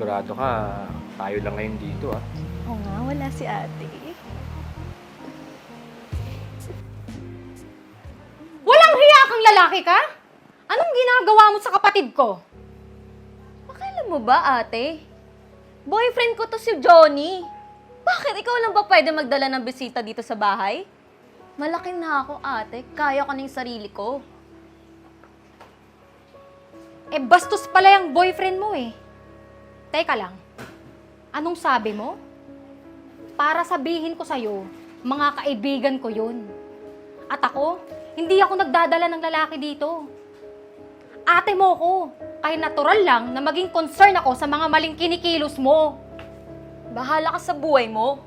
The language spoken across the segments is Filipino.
Sigurado ka, tayo lang ngayon dito ah. Oo nga, wala si ate. Walang hiya kang lalaki ka? Anong ginagawa mo sa kapatid ko? Pakailan mo ba, ate? Boyfriend ko to si Johnny. Bakit ikaw lang ba pwede magdala ng bisita dito sa bahay? Malaki na ako, ate. Kaya ko na yung sarili ko. Eh, bastos pala yung boyfriend mo eh. Teka lang, anong sabi mo? Para sabihin ko sa'yo, mga kaibigan ko yun. At ako, hindi ako nagdadala ng lalaki dito. Ate mo ko, kaya natural lang na maging concern ako sa mga maling kinikilos mo. Bahala ka sa buhay mo.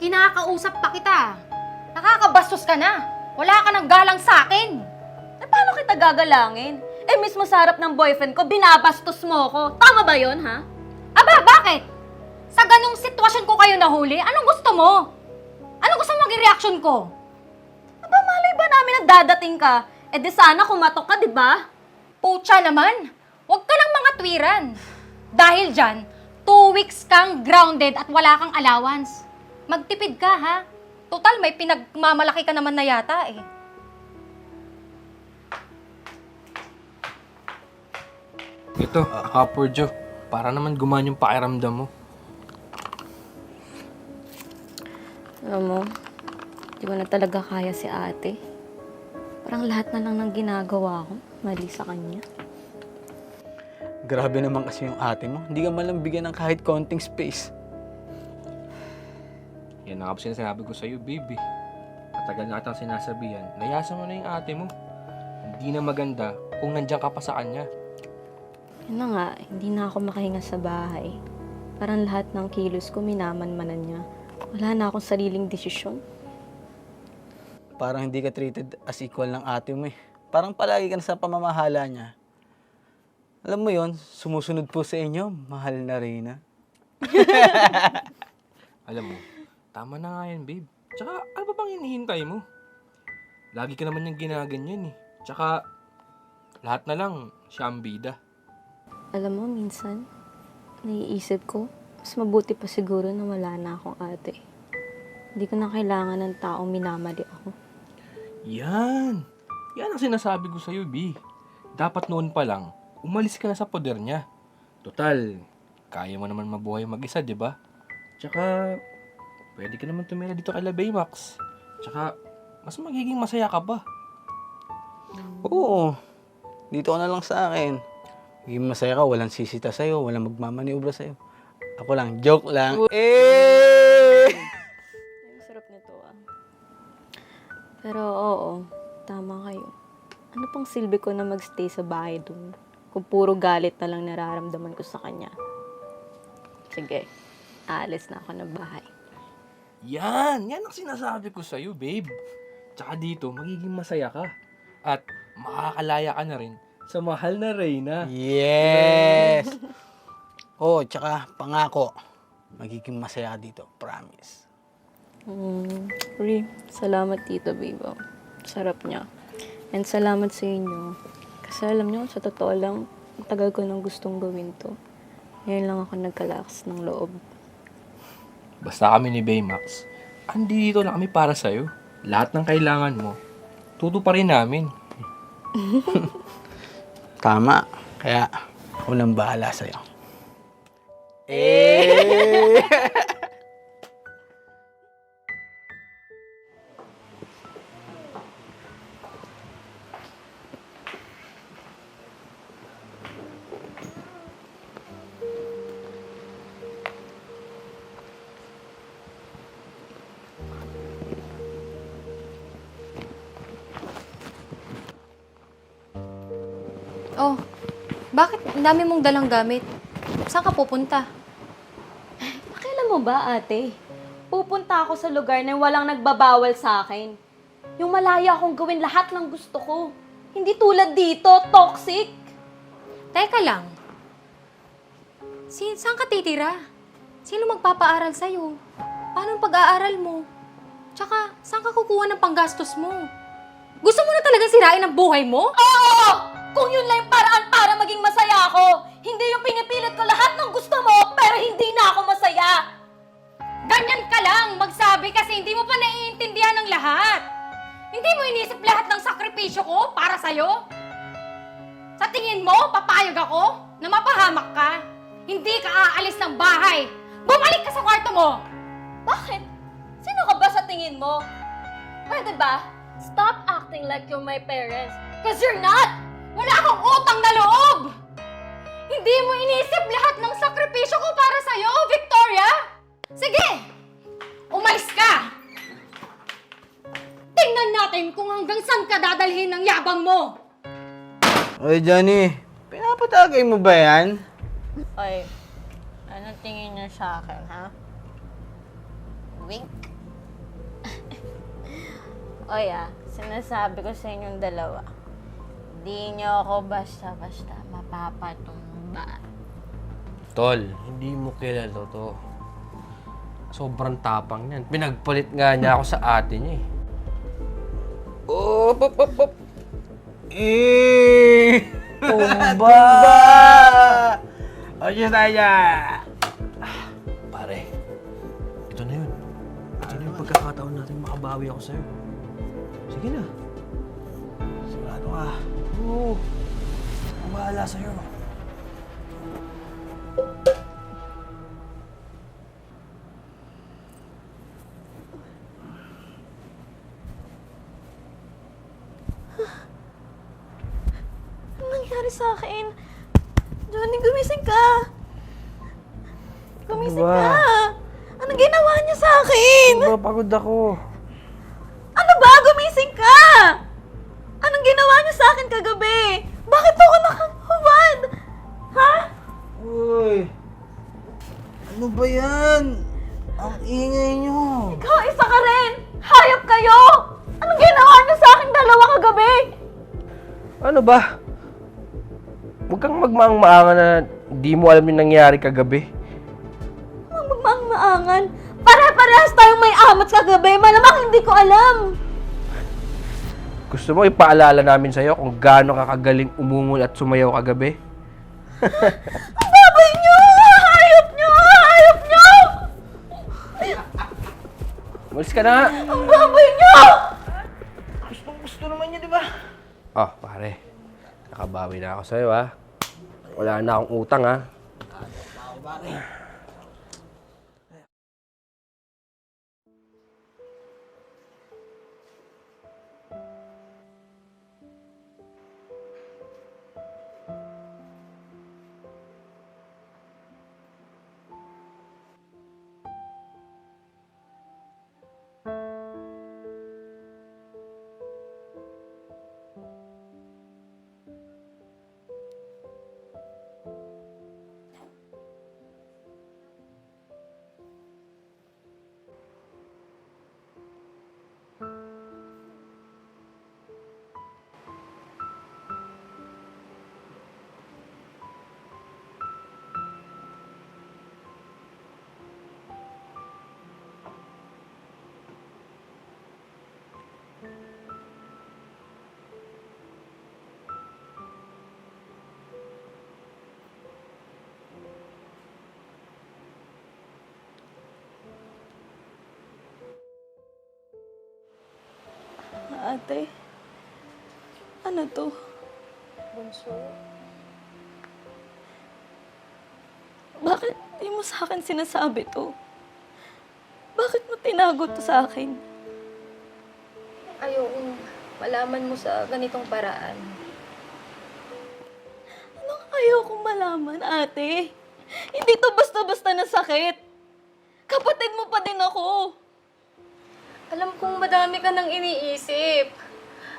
Kinakausap pa kita. Nakakabastos ka na. Wala ka ng galang sa akin. Eh, paano kita gagalangin? Eh, mismo sa harap ng boyfriend ko, binabastos mo ko. Tama ba yon ha? Aba, bakit? Sa ganong sitwasyon ko kayo nahuli, anong gusto mo? Anong gusto mo maging reaction ko? Aba, malay ba namin na dadating ka? Eh, di sana kumatok ka, di ba? Pucha naman, huwag ka lang mga twiran. Dahil dyan, two weeks kang grounded at wala kang allowance. Magtipid ka, ha? Total, may pinagmamalaki ka naman na yata, eh. Ito, Copper Joe. Para naman gumaan yung pakiramdam mo. Alam mo, di ko na talaga kaya si ate. Parang lahat na lang ng ginagawa ko, mali sa kanya. Grabe naman kasi yung ate mo. Hindi ka malang bigyan ng kahit konting space. Yan ang kasi sinasabi ko sa'yo, baby. Matagal na kitang sinasabihan. Layasan mo na yung ate mo. Hindi na maganda kung nandiyan ka pa sa kanya. Yun na nga, hindi na ako makahinga sa bahay. Parang lahat ng kilos ko minaman-manan niya. Wala na akong sariling desisyon. Parang hindi ka treated as equal ng ate mo eh. Parang palagi ka na sa pamamahala niya. Alam mo yon sumusunod po sa inyo, mahal na Reyna. Alam mo, tama na nga yan, babe. Tsaka, ano ba bang hinihintay mo? Lagi ka naman yung ginaganyan eh. Tsaka, lahat na lang, siya ang bida. Alam mo, minsan, naiisip ko, mas mabuti pa siguro na wala na akong ate. Hindi ko na kailangan ng taong minamali ako. Yan! Yan ang sinasabi ko sa'yo, B. Dapat noon pa lang, umalis ka na sa poder niya. Total, kaya mo naman mabuhay mag-isa, di ba? Tsaka, pwede ka naman tumira dito kay Baymax. Tsaka, mas magiging masaya ka ba? Oo, dito ka na lang sa akin. Maging masaya ka, walang sisita sa'yo, walang magmamaniobra sa'yo. Ako lang, joke lang. Eh! Ay, sarap nito ah. Pero oo, tama kayo. Ano pang silbi ko na magstay sa bahay dun? Kung puro galit na lang nararamdaman ko sa kanya. Sige, aalis na ako ng bahay. Yan! Yan ang sinasabi ko sa'yo, babe. Tsaka dito, magiging masaya ka. At makakalaya ka na rin sa mahal na Reyna. Yes! Oo, tsaka pangako, magiging masaya ka dito, promise. Mm, Ri, salamat tito, babe. oh. Sarap niya. And salamat sa inyo. Kasi alam niyo, sa totoo lang, ang tagal ko nang gustong gawin to. Ngayon lang ako nagkalakas ng loob. Basta kami ni Baymax, andito na kami para sa'yo. Lahat ng kailangan mo, tuto pa rin namin. Tama, kaya ako nang bahala sa'yo. Eh! bakit ang dami mong dalang gamit? Saan ka pupunta? Pakailan mo ba, ate? Pupunta ako sa lugar na walang nagbabawal sa akin. Yung malaya akong gawin lahat ng gusto ko. Hindi tulad dito, toxic. Teka lang. Si, saan ka titira? Sino magpapaaral sa'yo? Paano ang pag-aaral mo? Tsaka, saan ka kukuha ng panggastos mo? Gusto mo na talagang sirain ang buhay mo? Oo! Kung yun lang yung paraan masaya ako. Hindi yung pinipilit ko lahat ng gusto mo, pero hindi na ako masaya. Ganyan ka lang magsabi kasi hindi mo pa naiintindihan ng lahat. Hindi mo inisip lahat ng sakripisyo ko para sa'yo. Sa tingin mo, papayag ako na mapahamak ka. Hindi ka aalis ng bahay. Bumalik ka sa kwarto mo! Bakit? Sino ka ba sa tingin mo? Pwede ba? Stop acting like you're my parents. Cause you're not! Wala akong utang na loob! Hindi mo inisip lahat ng sakripisyo ko para sa'yo, Victoria! Sige! Umalis ka! Tingnan natin kung hanggang saan ka dadalhin ng yabang mo! Oy, Johnny. Pinapatagay mo ba yan? Oy, ano tingin niyo sa akin, ha? Wink. Oy, ah, sinasabi ko sa inyong dalawa, di niyo ako basta-basta mapapatumba. Tol, hindi mo kilala to. Sobrang tapang niyan. Pinagpalit nga niya ako sa ate niya eh. Oh, pop, pop, pop. Eh! Tumba! Ayos tayo dyan. Pare, ito na yun. Ito na yung pagkakataon natin makabawi ako sa'yo. Sige na. Sigurado ka. Oo. Ang bahala sa'yo. Nangyari sa akin? Johnny, gumising ka! Gumising Ano ba? ka! Anong ginawa niya sa akin? pagod ako. Ano ba? Gumising ka! Anong ginawa niya sa akin kagabi? Bakit ako nakahubad? Ha? Uy! Ano ba yan? Ang ingay nyo. Ikaw, isa ka rin! Hayop kayo! Anong ginawa niya sa akin dalawa kagabi? Ano ba? Huwag kang magmaang-maangan na di mo alam yung nangyari kagabi. Ang magmaangan. Pare-parehas tayong may amats kagabi. Malamang hindi ko alam. Gusto mo ipaalala namin sa'yo kung gaano ka kagaling umungol at sumayaw kagabi? Ang baboy niyo! Hayop niyo! Hayop niyo! Umalis ka na nga! Ang baboy niyo! Gustong gusto naman niya, di ba? Oh, pare. Nakabawi na ako sa'yo, ha? Wala na akong utang, ha? Ate, ano to? Bunso, Bakit di mo sa akin sinasabi to? Bakit mo tinago to sa akin? Ayokong malaman mo sa ganitong paraan. Anong ayaw kong malaman, ate? Hindi to basta-basta na sakit. Kapatid mo pa din ako. Alam kong madami ka nang iniisip.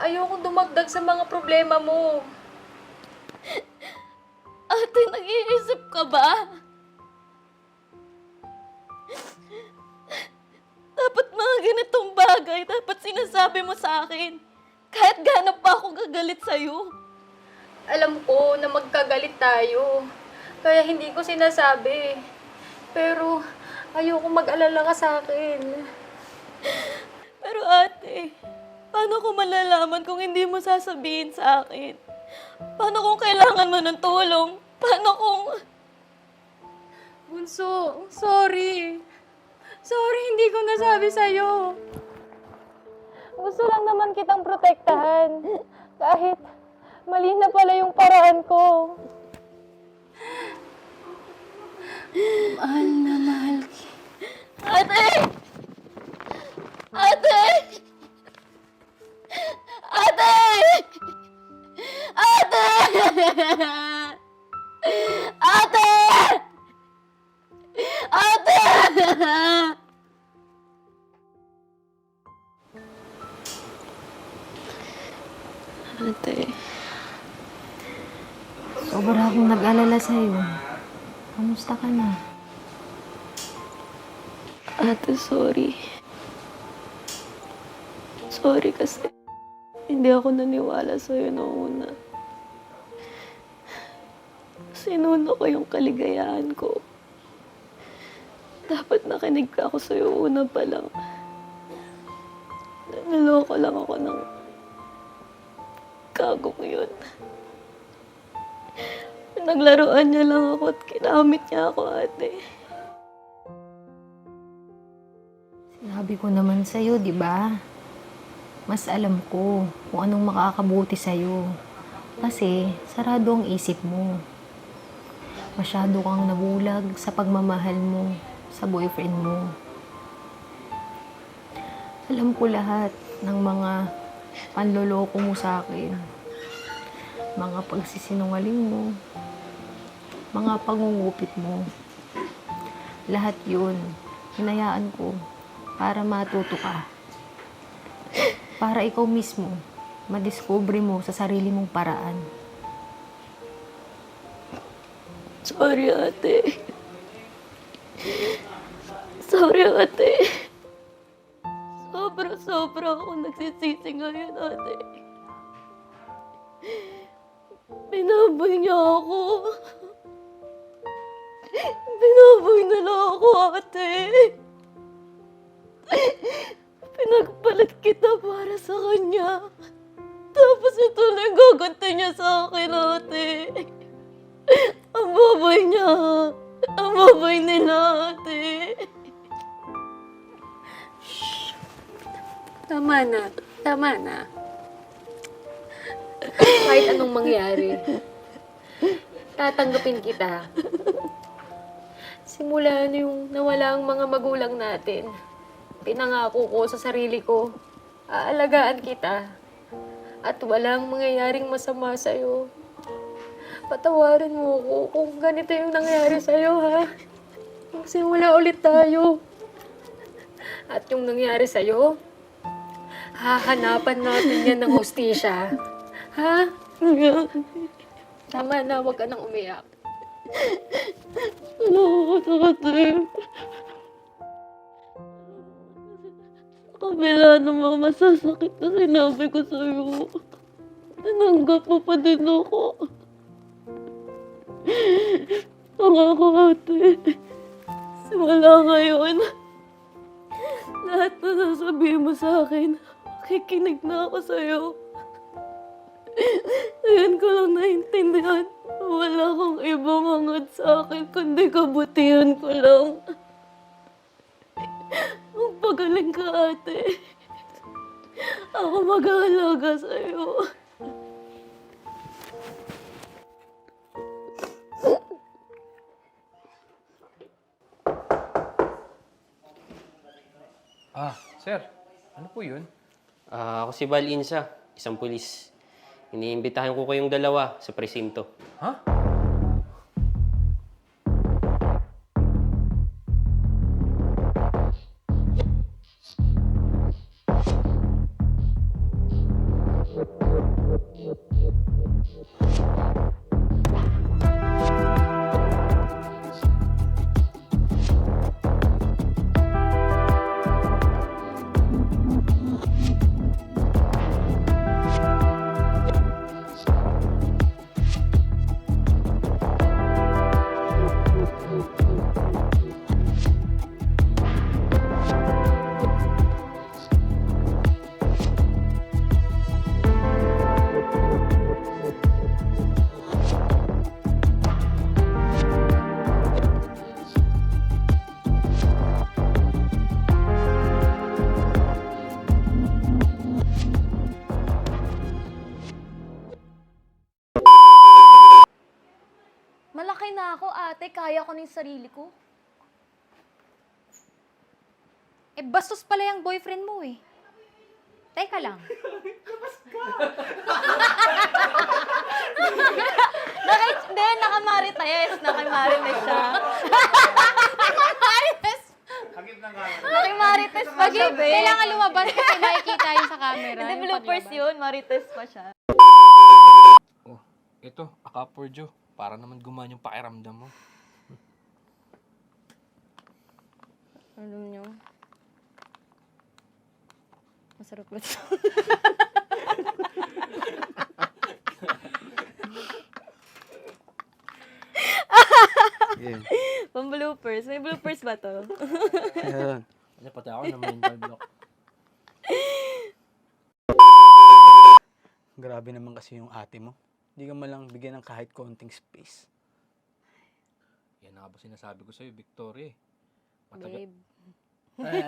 Ayokong dumagdag sa mga problema mo. Ate, nag-iisip ka ba? Dapat mga ganitong bagay, dapat sinasabi mo sa akin. Kahit gaano pa ako gagalit sa'yo. Alam ko na magkagalit tayo. Kaya hindi ko sinasabi. Pero ayokong mag-alala ka sa akin. Pero ate, paano ko malalaman kung hindi mo sasabihin sa akin? Paano kung kailangan mo ng tulong? Paano kung... Bunso, sorry. Sorry, hindi ko nasabi sa'yo. Gusto lang naman kitang protektahan. Kahit mali na pala yung paraan ko. Mahal na mahal ki. Ate! Ate! Ate! Ate! Ate! Ate! Ate, Sobra akong nag-alala sa'yo. Kamusta ka na? ate, sorry. Sorry kasi hindi ako naniwala sa'yo noong una. Sinuno ko yung kaligayahan ko. Dapat nakinig ka ako sa'yo una pa lang. Naloko lang ako ng kagong yun. Naglaruan niya lang ako at kinamit niya ako, ate. Sinabi ko naman sa'yo, di ba? Mas alam ko kung anong makakabuti sa'yo. Kasi sarado ang isip mo. Masyado kang nabulag sa pagmamahal mo sa boyfriend mo. Alam ko lahat ng mga panloloko mo sa akin. Mga pagsisinungaling mo. Mga pangungupit mo. Lahat yun, hinayaan ko para matuto ka. Para ikaw mismo, madiscover mo sa sarili mong paraan. Sorry, ate. Sorry, ate. Sobra-sobra ako nagsisisi ngayon, ate. Binaboy niya ako. Binaboy nila ako, ate. Pinagpalit kita para sa kanya. Tapos ito na yung gaganti niya sa akin, ate. Ang baboy niya. Ang baboy nila, ate. Tama na. Tama na. Kahit anong mangyari, tatanggapin kita. Simula na yung nawala ang mga magulang natin. Pinangako ko sa sarili ko, aalagaan kita. At walang mangyayaring masama sa'yo. Patawarin mo ko kung ganito yung nangyari sa'yo, ha? Magsimula ulit tayo. At yung nangyari sa'yo, hahanapan natin yan ng hostisya. Ha? Tama na, huwag ka nang umiyak. Salamat, ate. Kabila ng mga masasakit na sinabi ko sa'yo, tinanggap mo pa din ako. Pangako, ate. Simula ngayon, lahat na sasabihin mo sa akin, makikinig na ako sa'yo. Ngayon ko lang naintindihan, wala kang ibang hangad sa akin, kundi kabutihan mag-aalaga sa'yo. Ah, sir. Ano po yun? Ah, ako si Val Insa, isang pulis. Iniimbitahan ko kayong dalawa sa presinto. Ha? Sarili ko. Eh, bastos pala yung boyfriend mo eh. Teka lang. Naka, hindi, nakamarites. Nakamarites siya. Marites! Nakamarites pa Pag siya, be. kailangan lumabas kasi makikita yun sa camera. Hindi, bloopers yun. Marites pa siya. Oh, ito, Akapurjo. Para naman gumaan yung pakiramdam mo. Alam niyo. Masarap ba ito? Yun. Pang bloopers. May bloopers ba to? Ayun. Ano pati ako na mental block. Grabe naman kasi yung ate mo. Hindi ka malang bigyan ng kahit konting space. Yan na nga ba sinasabi ko sa'yo, Victoria. eh. Matagal, Babe. Ay!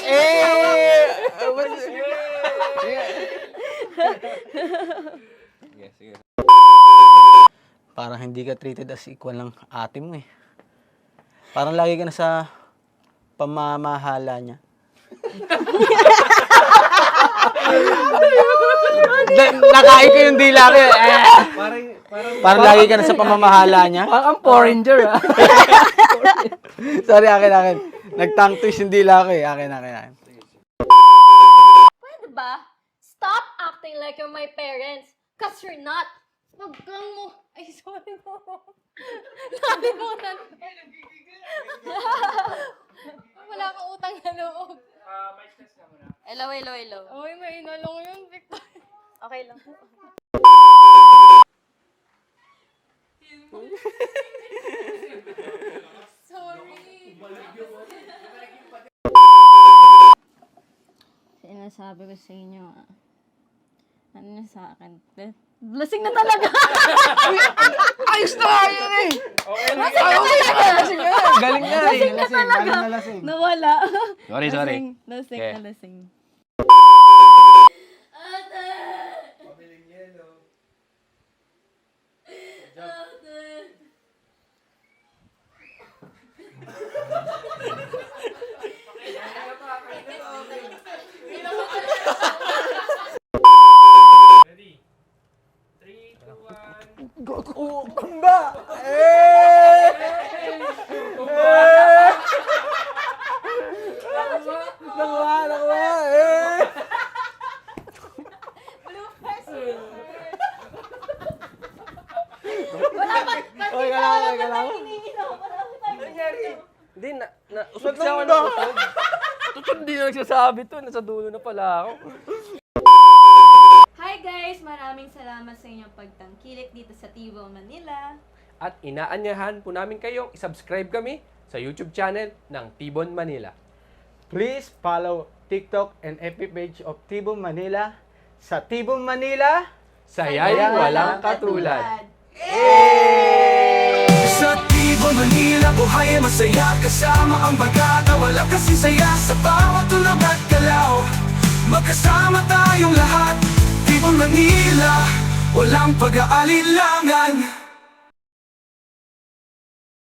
Eh! What's Sige, sige. Parang hindi ka treated as equal ng ate mo eh. Parang lagi ka na sa pamamahala niya. Na- nakain ko yung dila ko. eh. Parang, parang, Parang lagi ka na sa pamamahala niya. parang foreigner ah. Sorry, akin, akin. Nag-tongue twist yung dila ko eh. Akin, akin, akin. Pwede ba? Stop acting like you're my parents. Cause you're not. Wag kang mo. Ay, sorry po. Nalimutan ko. Wala kang utang na loob. Hello, hello, hello. Uy, may inalong yun, Victor. Okay lang. Sorry. Sinasabi ko sa inyo, ah. Ano na sa akin? Eh, Lasing na talaga! Ayos na nga yun eh! Galing na eh. Lasing, galing na lasing. Nawala. Sorry, sorry. Lasing, lasing Okay. na lasing. Kumba! Eh! Eh! Nakuha, nakuha! Eh! Oy, ka lang, oy, ka lang. Hindi, na, na, usog siya ako ng usog. Tutod nagsasabi to. Nasa dulo na pala ako. Hi guys! Maraming salamat sa inyong pagtangkilik dito sa Tivo, Manila. At inaanyahan po namin kayong isubscribe kami sa YouTube channel ng Tibon Manila. Please follow TikTok and FB page of Tibum Manila sa Tibum Manila. Sayay walang katulad. Sa Tibo, Manila, buhay ay masaya. Kasama ang bagata, wala kasi saya. Sa bawat tulog at galaw Magkasama tayong lahat. Tibo, Manila, walang pag-aalilangan